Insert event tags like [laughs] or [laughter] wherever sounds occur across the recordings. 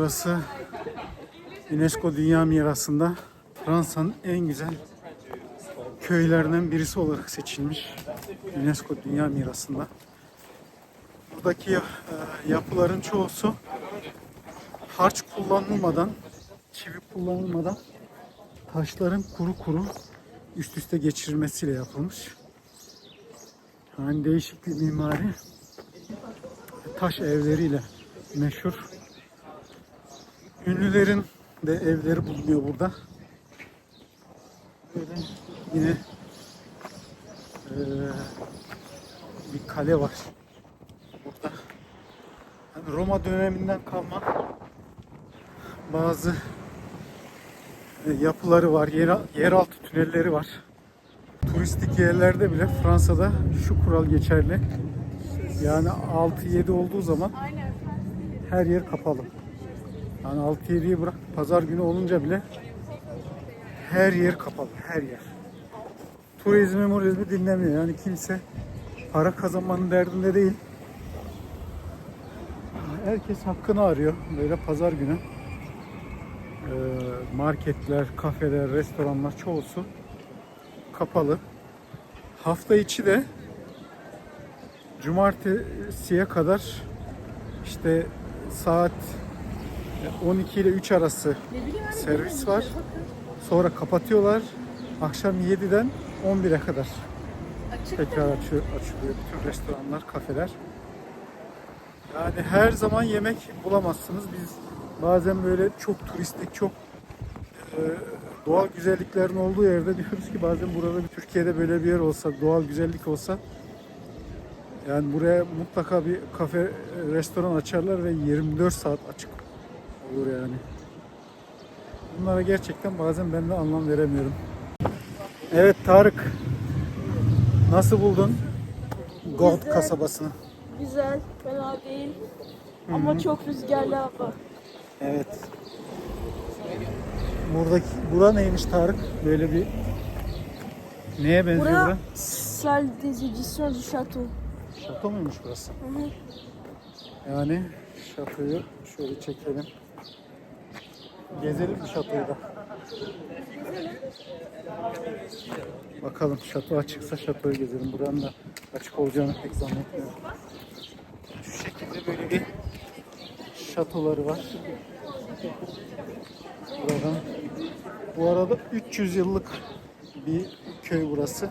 Burası UNESCO Dünya Mirası'nda Fransa'nın en güzel köylerinden birisi olarak seçilmiş. UNESCO Dünya Mirası'nda. Buradaki e, yapıların çoğusu harç kullanılmadan, çivi kullanılmadan taşların kuru kuru üst üste geçirilmesiyle yapılmış. Yani değişik bir mimari. Taş evleriyle meşhur. Ünlülerin de evleri bulunuyor burada. Böyle yine eee, bir kale var burada. Yani Roma döneminden kalma bazı e, yapıları var, yer, yeraltı tünelleri var. Turistik yerlerde bile Fransa'da şu kural geçerli. Yani 6-7 olduğu zaman her yer kapalı. Yani 6-7'yi bırak pazar günü olunca bile her yer kapalı, her yer. Turizmi murizmi dinlemiyor. Yani kimse para kazanmanın derdinde değil. Herkes hakkını arıyor böyle pazar günü. Ee, marketler, kafeler, restoranlar çoğusu kapalı. Hafta içi de cumartesiye kadar işte saat 12 ile 3 arası servis var. Sonra kapatıyorlar. Akşam 7'den 11'e kadar tekrar açıyor, açılıyor bütün restoranlar, kafeler. Yani her zaman yemek bulamazsınız. Biz bazen böyle çok turistik, çok e, doğal güzelliklerin olduğu yerde diyoruz ki bazen burada bir Türkiye'de böyle bir yer olsa, doğal güzellik olsa yani buraya mutlaka bir kafe, restoran açarlar ve 24 saat açık olur yani. Bunlara gerçekten bazen ben de anlam veremiyorum. Evet Tarık, nasıl buldun Gold Güzel. kasabasını? Güzel, fena değil. Ama çok rüzgarlı hava. Evet. Buradaki bura neymiş Tarık? Böyle bir neye benziyor bura? Bura salle des éditions du château. Şato muymuş burası? Hı hı. Yani şatoyu şöyle çekelim. Gezelim mi şatoyu? Bakalım şato açıksa şatoyu gezelim. Buranın da açık olacağını pek zannetmiyorum. Şu şekilde böyle bir şatoları var. Buradan. Bu arada 300 yıllık bir köy burası.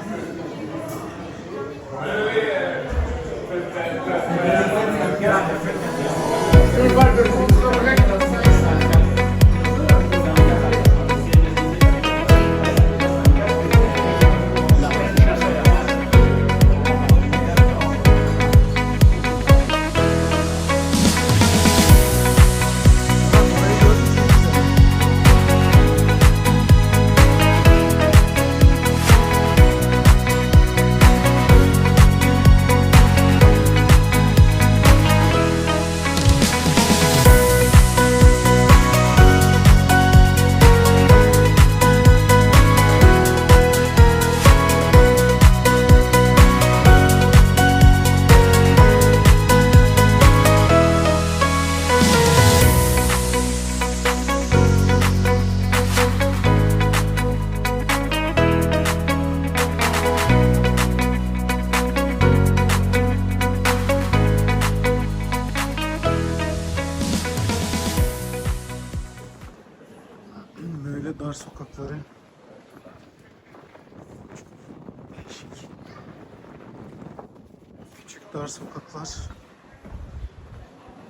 Grazie.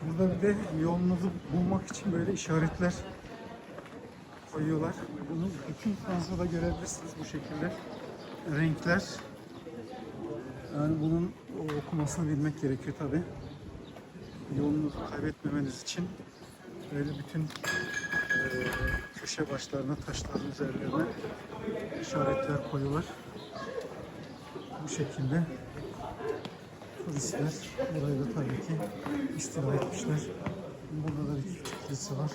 Burada bir de yolunuzu bulmak için böyle işaretler koyuyorlar. Bunu bütün Fransa'da görebilirsiniz bu şekilde. Renkler. Yani bunun okumasını bilmek gerekiyor tabi. Yolunuzu kaybetmemeniz için böyle bütün eee, köşe başlarına, taşların üzerlerine işaretler koyuyorlar. Bu şekilde turistler burayı da tabii ki istila etmişler. Burada da bir küçük kilise var.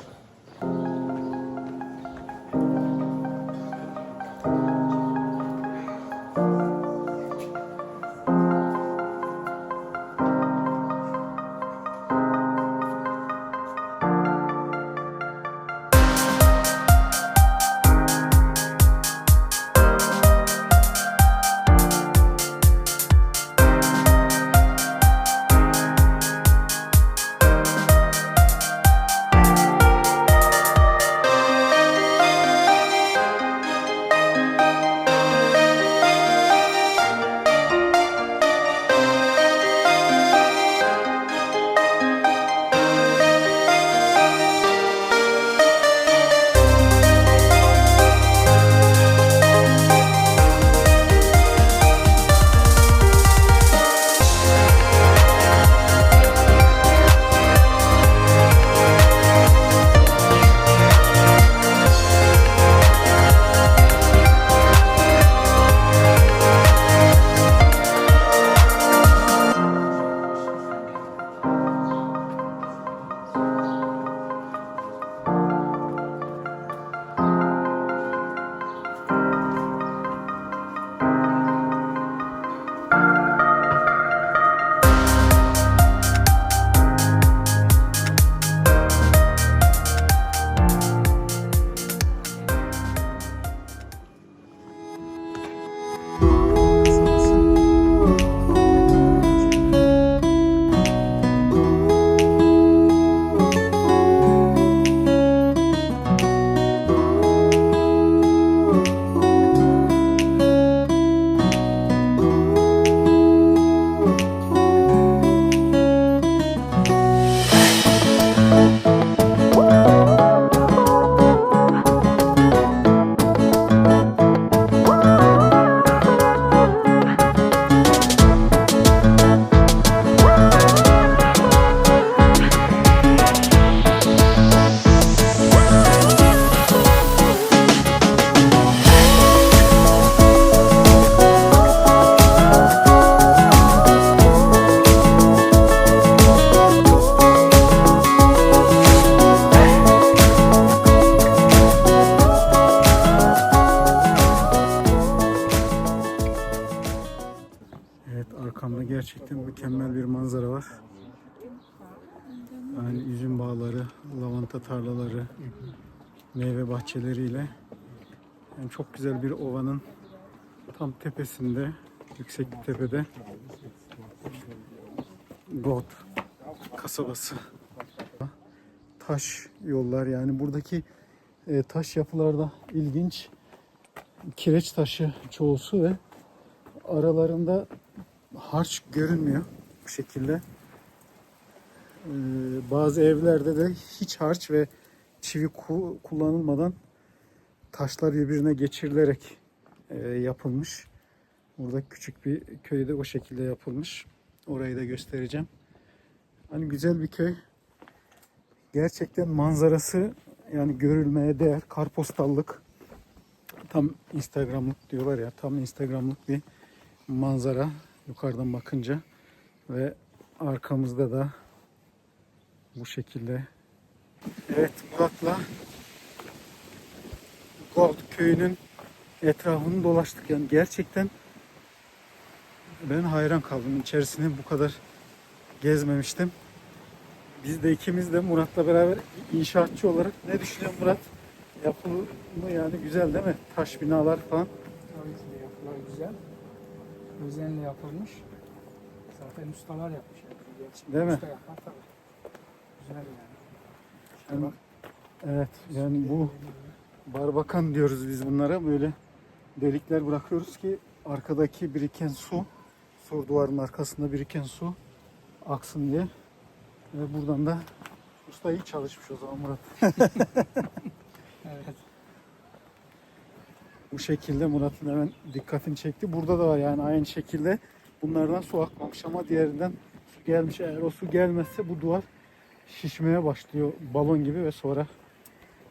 Meyve bahçeleriyle yani çok güzel bir ovanın tam tepesinde, yüksek bir tepede God kasabası. Taş yollar yani buradaki e, taş yapılarda ilginç kireç taşı çoğusu ve aralarında harç görünmüyor bu şekilde. Ee, bazı evlerde de hiç harç ve çivi ku- kullanılmadan taşlar birbirine geçirilerek e, yapılmış. Burada küçük bir köyde o şekilde yapılmış. Orayı da göstereceğim. Hani güzel bir köy. Gerçekten manzarası yani görülmeye değer. Karpostallık. Tam Instagramlık diyorlar ya. Tam Instagramlık bir manzara yukarıdan bakınca ve arkamızda da bu şekilde. Evet Murat'la Gold köyünün etrafını dolaştık. Yani gerçekten ben hayran kaldım. İçerisini bu kadar gezmemiştim. Biz de ikimiz de Murat'la beraber inşaatçı olarak ne düşünüyorsun Murat? Yapımı yani güzel değil mi? Taş binalar falan. Tabii ki de yapılar güzel. Özenle yapılmış. Zaten ustalar yapmış. Yani. Değil mi? Usta yapar tabii. Güzel yani. Yani, evet yani bu Barbakan diyoruz biz bunlara. Böyle delikler bırakıyoruz ki arkadaki biriken su, sur duvarın arkasında biriken su aksın diye. Ve buradan da usta iyi çalışmış o zaman Murat. [laughs] Evet. Bu şekilde Murat'ın hemen dikkatini çekti. Burada da var yani aynı şekilde bunlardan su akmamış ama diğerinden su gelmiş. Eğer o su gelmezse bu duvar şişmeye başlıyor balon gibi ve sonra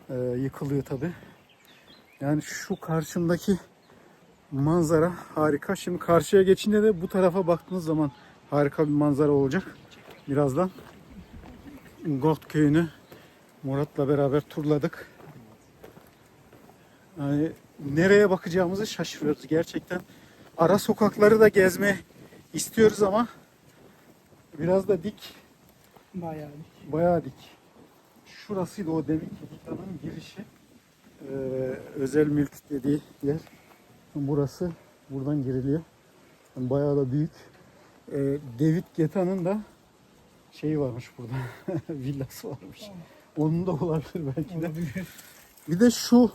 e, yıkılıyor tabi. Yani şu karşımdaki manzara harika. Şimdi karşıya geçince de bu tarafa baktığınız zaman harika bir manzara olacak. Birazdan Gold köyünü Murat'la beraber turladık. Yani nereye bakacağımızı şaşırıyoruz gerçekten. Ara sokakları da gezme istiyoruz ama biraz da dik, Bayağı bayağı dik. Şurasıydı o deminki dükkanın girişi. Ee, özel mülk dediği yer. Burası buradan giriliyor. Yani bayağı da büyük. Ee, David Guetta'nın da şeyi varmış burada. [laughs] Villası varmış. Onun da olabilir belki de. olabilir. Bir de şu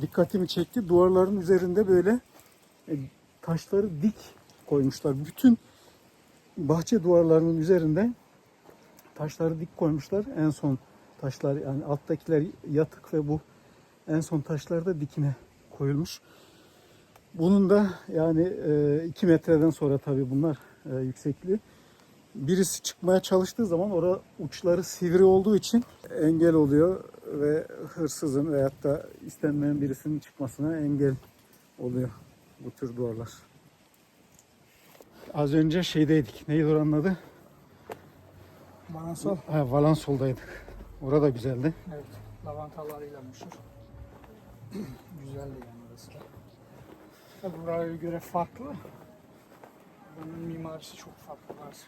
dikkatimi çekti. Duvarların üzerinde böyle e, taşları dik koymuşlar. Bütün bahçe duvarlarının üzerinde taşları dik koymuşlar. En son taşlar yani alttakiler yatık ve bu en son taşlar da dikine koyulmuş. Bunun da yani 2 metreden sonra tabii bunlar e, yüksekliği. Birisi çıkmaya çalıştığı zaman orada uçları sivri olduğu için engel oluyor ve hırsızın veyahut da istenmeyen birisinin çıkmasına engel oluyor bu tür duvarlar. Az önce şeydeydik. Neydi oranın adı? Balansol. Ha, Valansol'daydık. Orada güzeldi. Evet. Lavantalarıyla meşhur. [clears throat] Güzeldi yani orası da. Tabi buraya göre farklı. Bunun mimarisi çok farklı. Burası.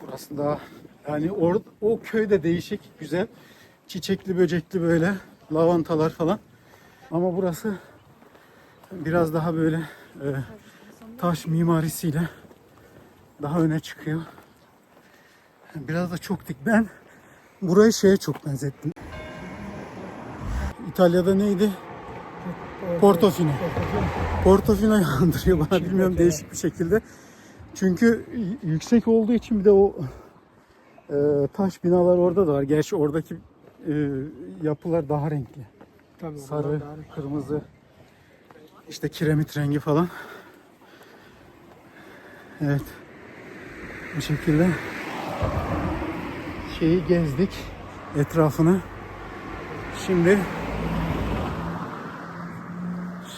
Burası da yani or, o köyde değişik, güzel. Çiçekli, böcekli böyle lavantalar falan. Ama burası biraz daha böyle e, taş mimarisiyle daha öne çıkıyor. Biraz da çok dik. Ben burayı şeye çok benzettim. İtalya'da neydi? Portofino. Portofino'yu andırıyor bana bilmiyorum değişik bir şekilde. Çünkü yüksek olduğu için bir de o e, taş binalar orada da var. Gerçi oradaki e, yapılar daha renkli. Tabii Sarı, daha- kırmızı, işte kiremit rengi falan. Evet. Bu şekilde şeyi gezdik etrafını. Şimdi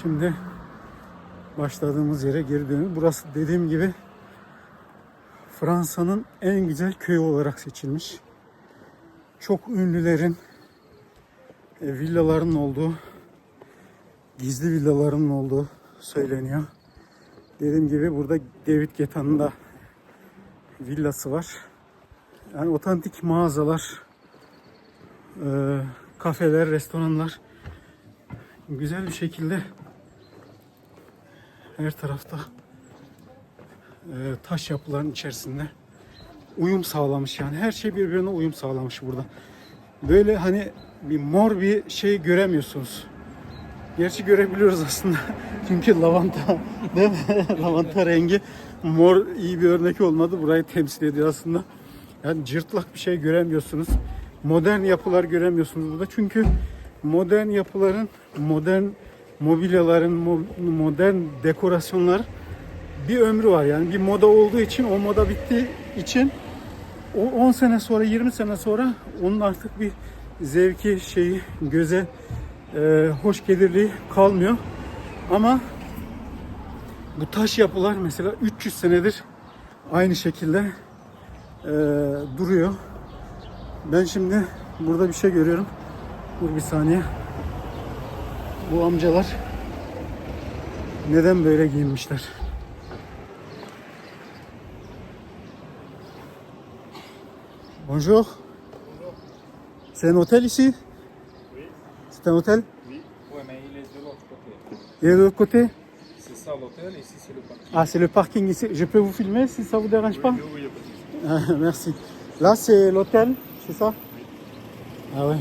şimdi başladığımız yere geri dönüyoruz. Burası dediğim gibi Fransa'nın en güzel köyü olarak seçilmiş. Çok ünlülerin e, villaların olduğu, gizli villaların olduğu söyleniyor. Dediğim gibi burada David Guetta'nın da villası var. Yani otantik mağazalar, e, kafeler, restoranlar güzel bir şekilde her tarafta e, taş yapıların içerisinde uyum sağlamış yani her şey birbirine uyum sağlamış burada. Böyle hani bir mor bir şey göremiyorsunuz. Gerçi görebiliyoruz aslında. [laughs] Çünkü lavanta değil mi? [laughs] lavanta rengi mor iyi bir örnek olmadı. Burayı temsil ediyor aslında. Yani cırtlak bir şey göremiyorsunuz. Modern yapılar göremiyorsunuz burada. Çünkü modern yapıların, modern mobilyaların, mo- modern dekorasyonlar bir ömrü var. Yani bir moda olduğu için, o moda bittiği için o 10 sene sonra, 20 sene sonra onun artık bir zevki, şeyi, göze e, hoş gelirliği kalmıyor. Ama bu taş yapılar mesela 300 senedir aynı şekilde e, duruyor. Ben şimdi burada bir şey görüyorum. Dur bir saniye. Bu amcalar neden böyle giyinmişler? Bonjour. C'est un hôtel ici C'est un hôtel Oui, ouais, mais il est de l'autre côté. Et de l'autre côté Ça l'hôtel, ici c'est le parking. Ah, c'est le parking ici. Je peux vous filmer si ça vous dérange pas Oui, oui, pas de. Ah, [laughs] Merci. Là, c'est l'hôtel, c'est ça Ah ouais.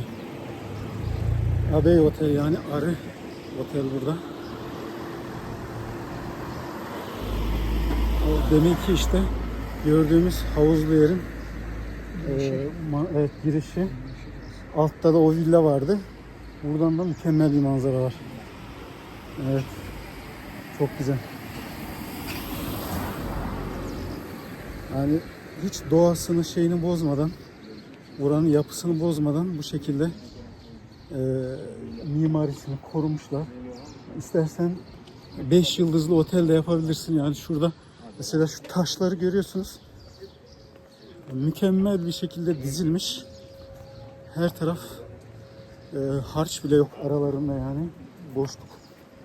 Abey Otel yani Arı Otel burada. O demek ki işte gördüğümüz havuzlu yerin e, ma- evet, girişi. Altta da o villa vardı. Buradan da mükemmel bir manzara var. Evet. Çok güzel. Yani hiç doğasını şeyini bozmadan buranın yapısını bozmadan bu şekilde e, mimarisini korumuşlar. İstersen 5 yıldızlı otel de yapabilirsin. Yani şurada mesela şu taşları görüyorsunuz. Mükemmel bir şekilde dizilmiş. Her taraf e, harç bile yok aralarında yani. Boşluk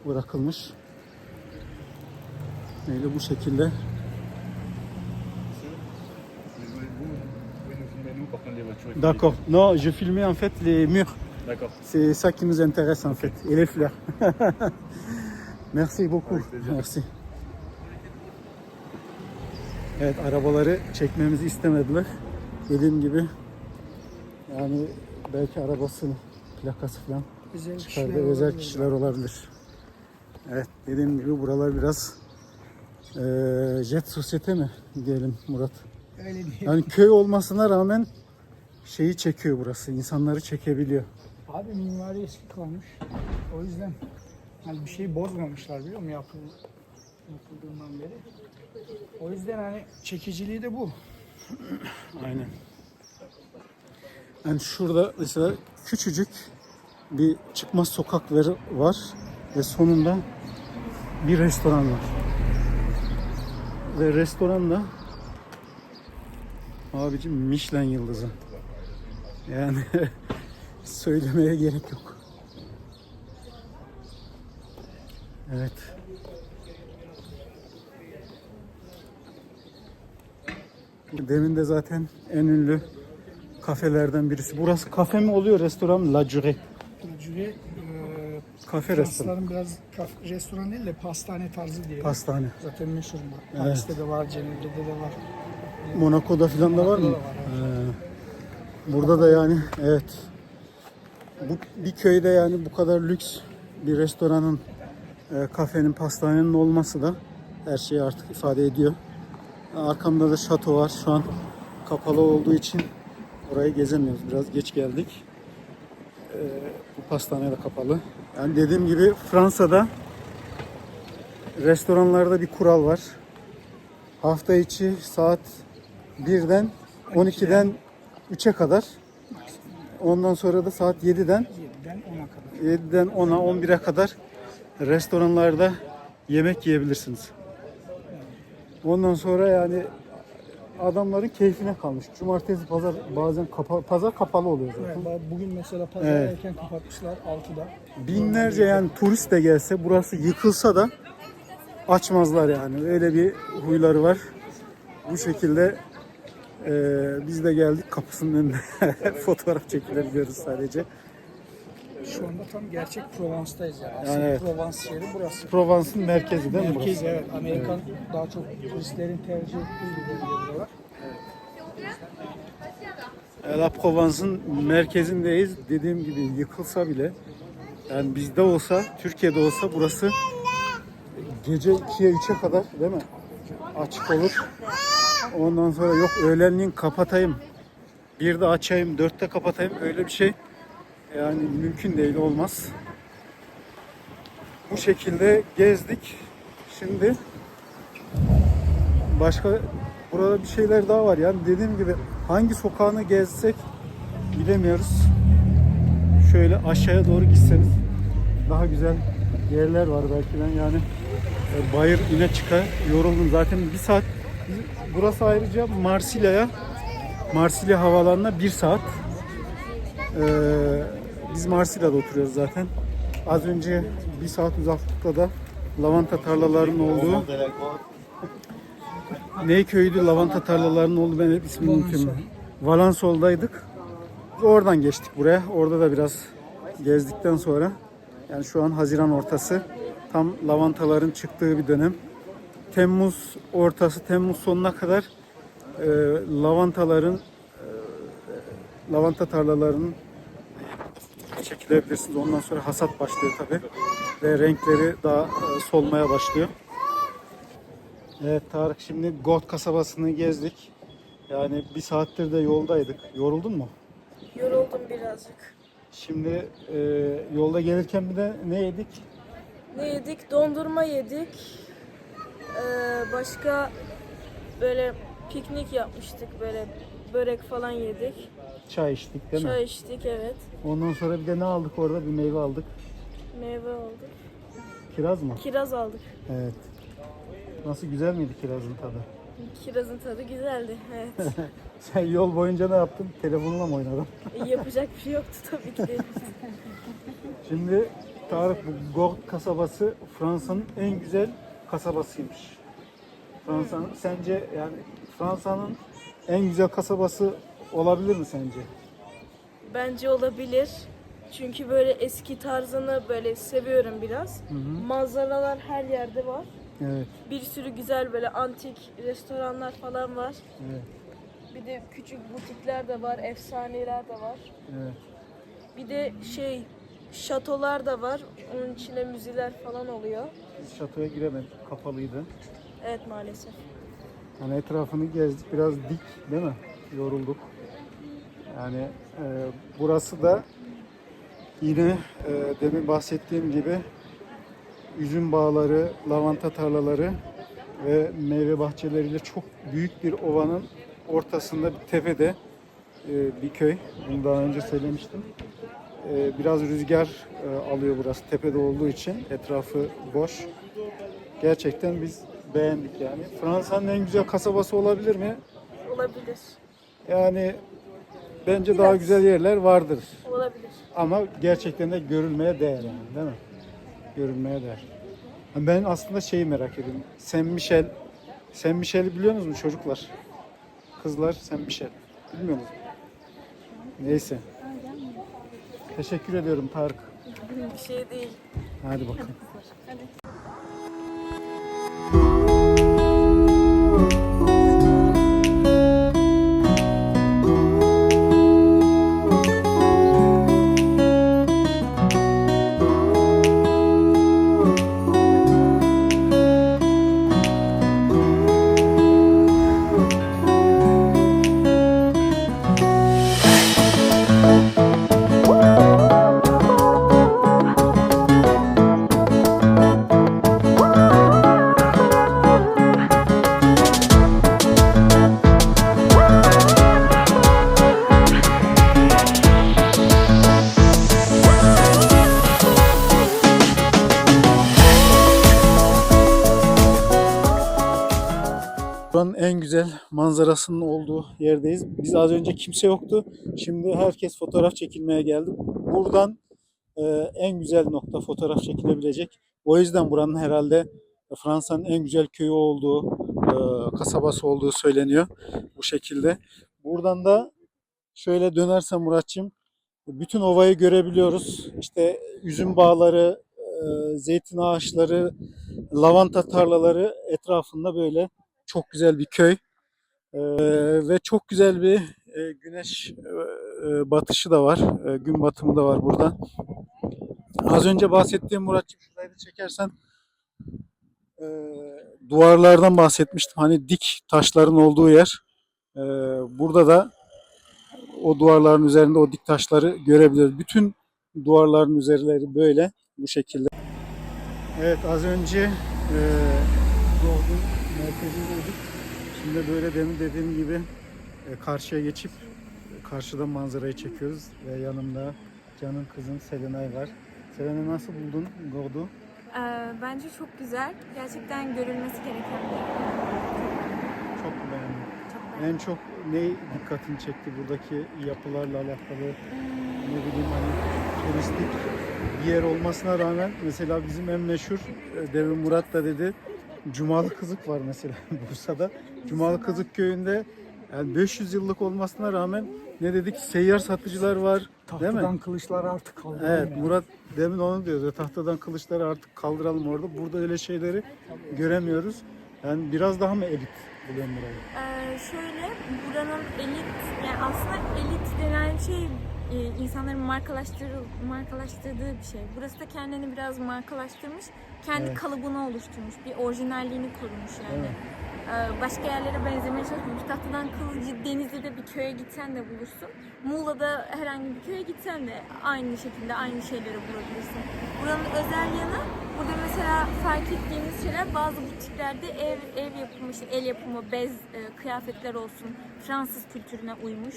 bırakılmış. Böyle bu şekilde D'accord. Non, je filmais en fait les murs. D'accord. C'est ça qui nous intéresse en fait. Et les fleurs. [laughs] Merci beaucoup. Merci. Evet arabaları çekmemizi istemediler. Dediğim gibi yani belki arabasının plakası falan Özel çıkardı. kişiler Özel olabilir. kişiler olabilir. Evet dediğim gibi buralar biraz eee, jet sosyete mi diyelim Murat? Öyle değil. Yani köy olmasına rağmen şeyi çekiyor burası. insanları çekebiliyor. Abi mimari eski kalmış. O yüzden hani bir şey bozmamışlar biliyor musun yapıl, yapıldığından beri. O yüzden hani çekiciliği de bu. [clears throat] Aynen. Yani şurada mesela küçücük bir çıkmaz sokakları var ve sonunda bir restoran var. Ve restoran da abicim Michelin yıldızı. Yani [laughs] söylemeye gerek yok. Evet. Demin de zaten en ünlü kafelerden birisi. Burası kafe mi oluyor, restoran? La Jure. Cüre, e, Kafe restoran. Fransızların biraz kaf- restoran değil de pastane tarzı diye. Pastane. Zaten meşhur bu. Paris'te de var, Cenevre'de de var. Monaco'da falan da var mı? Monaco'da da Ee, burada da yani evet. Bu bir köyde yani bu kadar lüks bir restoranın, e, kafenin, pastanenin olması da her şeyi artık ifade ediyor. Arkamda da şato var. Şu an kapalı olduğu için orayı gezemiyoruz. Biraz geç geldik. Ee, bu pastane de kapalı. Yani dediğim gibi Fransa'da restoranlarda bir kural var. Hafta içi saat 1'den 12'den 3'e kadar. Ondan sonra da saat 7'den 7'den 10'a kadar. 7'den 10'a 11'e kadar restoranlarda yemek yiyebilirsiniz. Ondan sonra yani adamların keyfine kalmış. Cumartesi, pazar bazen kapa, pazar kapalı oluyor zaten. Evet, bugün mesela pazar Evet. erken kapatmışlar 6'da. Binlerce yani turist de gelse burası yıkılsa da açmazlar yani. Öyle bir huyları var. Bu şekilde eee, biz de geldik kapısının önünde [laughs] fotoğraf çekilebiliyoruz sadece. Şu anda tam gerçek Provence'dayız yani. Aslında evet. Provence şehri burası. Provence'ın merkezi değil mi burası? Merkez evet. Amerikan daha çok turistlerin tercih ettiği bir bölge buralar. La Provence'ın merkezindeyiz. Dediğim gibi yıkılsa bile yani bizde olsa, Türkiye'de olsa burası gece 2'ye 3'e kadar değil mi? Açık olur. Ondan sonra yok öğlenliğin kapatayım. Bir de açayım, dörtte kapatayım. Öyle bir şey yani mümkün değil, olmaz. Bu şekilde gezdik. Şimdi başka burada bir şeyler daha var. Yani dediğim gibi hangi sokağını gezsek bilemiyoruz. Şöyle aşağıya doğru gitseniz daha güzel yerler var belki ben yani e, bayır ine çıka yoruldum zaten bir saat burası ayrıca Marsilya'ya Marsilya havaalanına bir saat Ee, biz Marsilya'da oturuyoruz zaten az önce bir saat uzaklıkta da lavanta tarlalarının olduğu ne köyüydü lavanta tarlalarının olduğu ben hep ismini unutuyorum. Valansol'daydık. Oradan geçtik buraya. Orada da biraz gezdikten sonra yani şu an Haziran ortası tam lavantaların çıktığı bir dönem. Temmuz ortası, Temmuz sonuna kadar e, lavantaların e, lavanta tarlalarının çekilebilirsiniz. Ondan sonra hasat başlıyor tabi. Ve renkleri daha e, solmaya başlıyor. Evet Tarık şimdi Gold kasabasını gezdik. Yani bir saattir de yoldaydık. Yoruldun mu? Yoruldum birazcık. Şimdi e, yolda gelirken bir de ne yedik? Ne yedik? Dondurma yedik. Ee, başka böyle piknik yapmıştık böyle börek falan yedik. Çay içtik değil mi? Çay içtik evet. Ondan sonra bir de ne aldık orada? Bir meyve aldık. Meyve aldık. Kiraz mı? Kiraz aldık. Evet. Nasıl güzel miydi kirazın tadı? Kirazın tadı güzeldi. Evet. [laughs] Sen yol boyunca ne yaptın? Telefonla mı oynadın? Yapacak bir şey yoktu tabii ki. [laughs] Şimdi Tarık bu Gold kasabası Fransa'nın en güzel kasabasıymış. Fransa'nın sence yani Fransa'nın en güzel kasabası olabilir mi sence? Bence olabilir. Çünkü böyle eski tarzını böyle seviyorum biraz. Manzaralar her yerde var. Evet, Bir sürü güzel böyle antik restoranlar falan var. evet, Bir de küçük butikler de var, efsaneler de var. evet. Bir de şey şatolar da var. Onun içine müzeler falan oluyor. Biz şatoya giremedik, kapalıydı. Evet maalesef. Yani etrafını gezdik, biraz dik değil mi? Yorulduk. Yani burası da yine e, demin bahsettiğim gibi üzüm bağları, lavanta tarlaları ve meyve bahçeleriyle çok büyük bir ovanın ortasında bir tepede e, bir köy. Bunu daha önce söylemiştim. E, biraz rüzgar e, alıyor burası tepede olduğu için etrafı boş. Gerçekten biz beğendik yani. Fransa'nın en güzel kasabası olabilir mi? Olabilir. Yani bence daha güzel yerler vardır. Olabilir. Ama gerçekten de görülmeye değer yani değil mi? Görülmeye değer. Ben aslında şeyi merak ediyorum. Saint Michel, Saint Michel'i biliyor musunuz çocuklar? Kızlar Saint Michel. Bilmiyor musunuz? Neyse. Teşekkür ediyorum Tarık. Bir şey değil. Hadi bakalım. Buranın manzarasının olduğu yerdeyiz. Biz az önce kimse yoktu. Şimdi herkes fotoğraf çekilmeye geldi. Buradan e, en güzel nokta fotoğraf çekilebilecek. O yüzden buranın herhalde Fransa'nın en güzel köyü olduğu, e, kasabası olduğu söyleniyor. Bu şekilde. Buradan da şöyle dönersem Muratçım, bütün ovayı görebiliyoruz. İşte üzüm bağları, e, zeytin ağaçları, lavanta tarlaları etrafında böyle çok güzel bir köy. Ee, ve çok güzel bir e, güneş e, e, batışı da var. E, gün batımı da var burada. Az önce bahsettiğim Muratçım şurayı da çekersen e, duvarlardan bahsetmiştim. Hani dik taşların olduğu yer. E, burada da o duvarların üzerinde o dik taşları görebiliriz. Bütün duvarların üzerleri böyle bu şekilde. Evet az önce e, Doğu'nun merkezindeydik. Şimdi böyle demin dediğim gibi e, karşıya geçip e, karşıdan manzarayı çekiyoruz ve yanımda canım kızım Selenay var. Selenay nasıl buldun Godu? Ee, bence çok güzel. Gerçekten görülmesi gereken bir yer. Çok beğendim. En çok ne dikkatini çekti buradaki yapılarla alakalı? Ne bileyim hani turistik bir yer olmasına rağmen mesela bizim en meşhur e, Devrim Murat da dedi Cumalı Kızık var mesela [laughs] Bursa'da. Cumalı Kızık köyünde yani 500 yıllık olmasına rağmen ne dedik seyyar satıcılar var değil mi? Tahtadan kılıçlar artık kaldı. Evet Murat demin onu diyordu. Tahtadan kılıçları artık kaldıralım orada. Burada öyle şeyleri göremiyoruz. Yani biraz daha mı elit buluyorum burayı? Ee, şöyle buranın elit, yani aslında elit denen şey e, insanların markalaştır, markalaştırdığı bir şey. Burası da kendini biraz markalaştırmış, kendi Evet. kalıbını oluşturmuş, bir orijinalliğini korumuş yani. Ee, Başka yerlere benzemeye çalışmıyor. Tahtadan Kılıcı Denizli'de bir köye gitsen de bulursun. Muğla'da herhangi bir köye gitsen de aynı şekilde aynı şeyleri bulabilirsin. Buranın özel yanı burada mesela fark ettiğimiz şeyler bazı butiklerde ev ev yapımı, işte el yapımı bez, e, kıyafetler olsun Fransız kültürüne uymuş.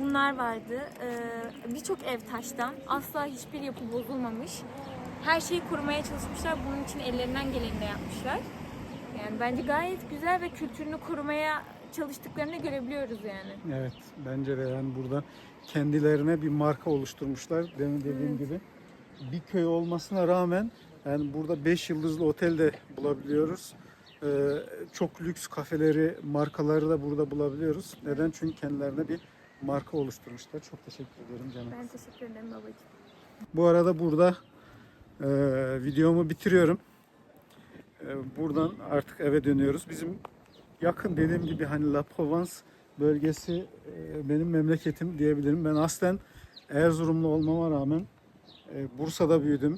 Bunlar vardı. Ee, Birçok ev taştan. Asla hiçbir yapı bozulmamış. Her şeyi korumaya çalışmışlar. Bunun için ellerinden geleni de yapmışlar. Yani bence gayet güzel ve kültürünü korumaya çalıştıklarını görebiliyoruz yani. Evet bence de yani burada kendilerine bir marka oluşturmuşlar. Demin dediğim gibi. Bir köy olmasına rağmen yani burada 5 yıldızlı otel de bulabiliyoruz. Ee, çok lüks kafeleri, markaları da burada bulabiliyoruz. Neden? Çünkü kendilerine bir marka oluşturmuşlar. Çok teşekkür ederim canım. Ben teşekkür ederim babacığım. Bu arada burada e, videomu bitiriyorum. E, buradan artık eve dönüyoruz. Bizim yakın dediğim gibi hani La Provence bölgesi e, benim memleketim diyebilirim. Ben aslen Erzurumlu olmama rağmen e, Bursa'da büyüdüm.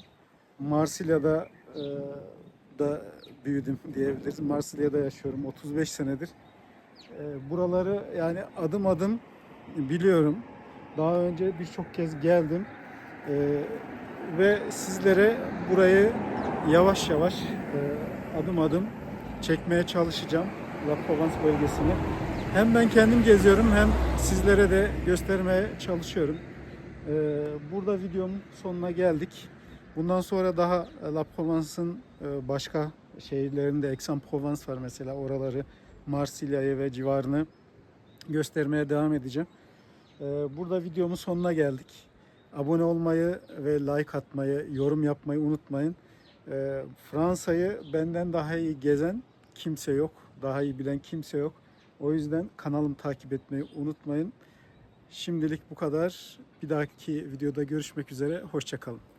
Marsilya'da e, da büyüdüm [laughs] diyebiliriz. Marsilya'da yaşıyorum 35 senedir. Buraları yani adım adım biliyorum. Daha önce birçok kez geldim. Ee, ve sizlere burayı yavaş yavaş adım adım çekmeye çalışacağım La Provence bölgesini. Hem ben kendim geziyorum hem sizlere de göstermeye çalışıyorum. Ee, burada videomun sonuna geldik. Bundan sonra daha La Provence'ın e, başka şehirlerinde Aix-en-Provence var mesela oraları Marsilya'yı ve civarını göstermeye devam edeceğim. Ee, Burada videomun sonuna geldik. Abone olmayı ve like atmayı, yorum yapmayı unutmayın. Ee, Fransa'yı benden daha iyi gezen kimse yok. Daha iyi bilen kimse yok. O yüzden kanalımı takip etmeyi unutmayın. Şimdilik bu kadar. Bir dahaki videoda görüşmek üzere. Hoşçakalın.